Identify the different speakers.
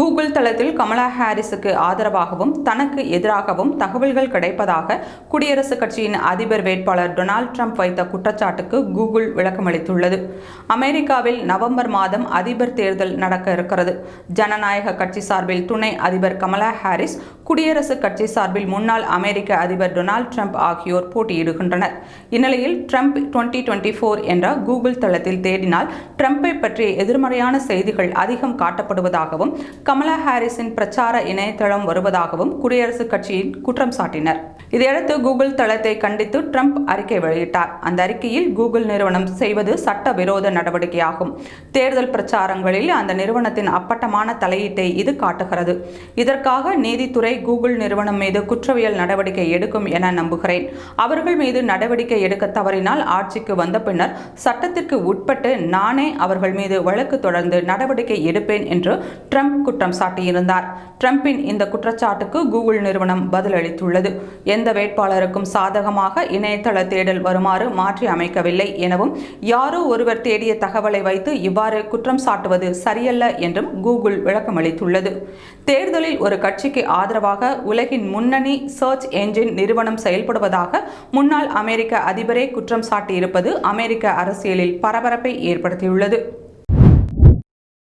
Speaker 1: Google தளத்தில் கமலா ஹாரிஸுக்கு ஆதரவாகவும் தனக்கு எதிராகவும் தகவல்கள் கிடைப்பதாக குடியரசுக் கட்சியின் அதிபர் வேட்பாளர் டொனால்ட் ட்ரம்ப் வைத்த குற்றச்சாட்டுக்கு கூகுள் விளக்கமளித்துள்ளது. அமெரிக்காவில் நவம்பர் மாதம் அதிபர் தேர்தல் நடக்க இருக்கிறது. ஜனநாயக கட்சி சார்பில் துணை அதிபர் கமலா ஹாரிஸ் குடியரசுக் கட்சி சார்பில் முன்னாள் அமெரிக்க அதிபர் டொனால்ட் ட்ரம்ப் ஆகியோர் போட்டியிடுகின்றனர். இந்நிலையில் ட்ரம்ப் டுவெண்ட்டி டுவெண்ட்டி ஃபோர் என்ற கூகுள் தளத்தில் தேடினால் ட்ரம்பை பற்றிய எதிர்மறையான செய்திகள் அதிகம் காட்டப்படுவதாகவும் கமலா ஹாரிஸின் பிரச்சார இணையதளம் வருவதாகவும் குடியரசுக் கட்சியின் குற்றம் சாட்டினர். இதையடுத்து கூகுள் தளத்தை கண்டித்து ட்ரம்ப் அறிக்கை வெளியிட்டார். அந்த அறிக்கையில் கூகுள் நிறுவனம் செய்வது சட்டவிரோத நடவடிக்கையாகும். தேர்தல் பிரச்சாரங்களில் அந்த நிறுவனத்தின் அப்பட்டமான தலையீட்டை இது காட்டுகிறது. இதற்காக நீதித்துறை கூகுள் நிறுவனம் மீது குற்றவியல் நடவடிக்கை எடுக்கும் என நம்புகிறேன். அவர்கள் மீது நடவடிக்கை எடுக்க தவறினால் ஆட்சிக்கு வந்த பின்னர் சட்டத்திற்கு உட்பட்டு நானே அவர்கள் மீது வழக்கு தொடர்ந்து நடவடிக்கை எடுப்பேன் என்று ட்ரம்ப் குற்றம் சாட்டியிருந்தார். ட்ரம்பின் இந்த குற்றச்சாட்டுக்கு கூகுள் நிறுவனம் பதிலளித்துள்ளது. எந்த வேட்பாளருக்கும் சாதகமாக இணையதள தேடல் வருமாறு மாற்றி அமைக்கவில்லை எனவும் யாரோ ஒருவர் தேடிய தகவலை வைத்து இவ்வாறு குற்றம் சாட்டுவது சரியல்ல என்றும் கூகுள் விளக்கமளித்துள்ளது. தேர்தலில் ஒரு கட்சிக்கு ஆதரவாக உலகின் முன்னணி சர்ச் என்ஜின் நிறுவனம் செயல்படுவதாக முன்னாள் அமெரிக்க அதிபரே குற்றம் சாட்டியிருப்பது அமெரிக்க அரசியலில் பரபரப்பை ஏற்படுத்தியுள்ளது.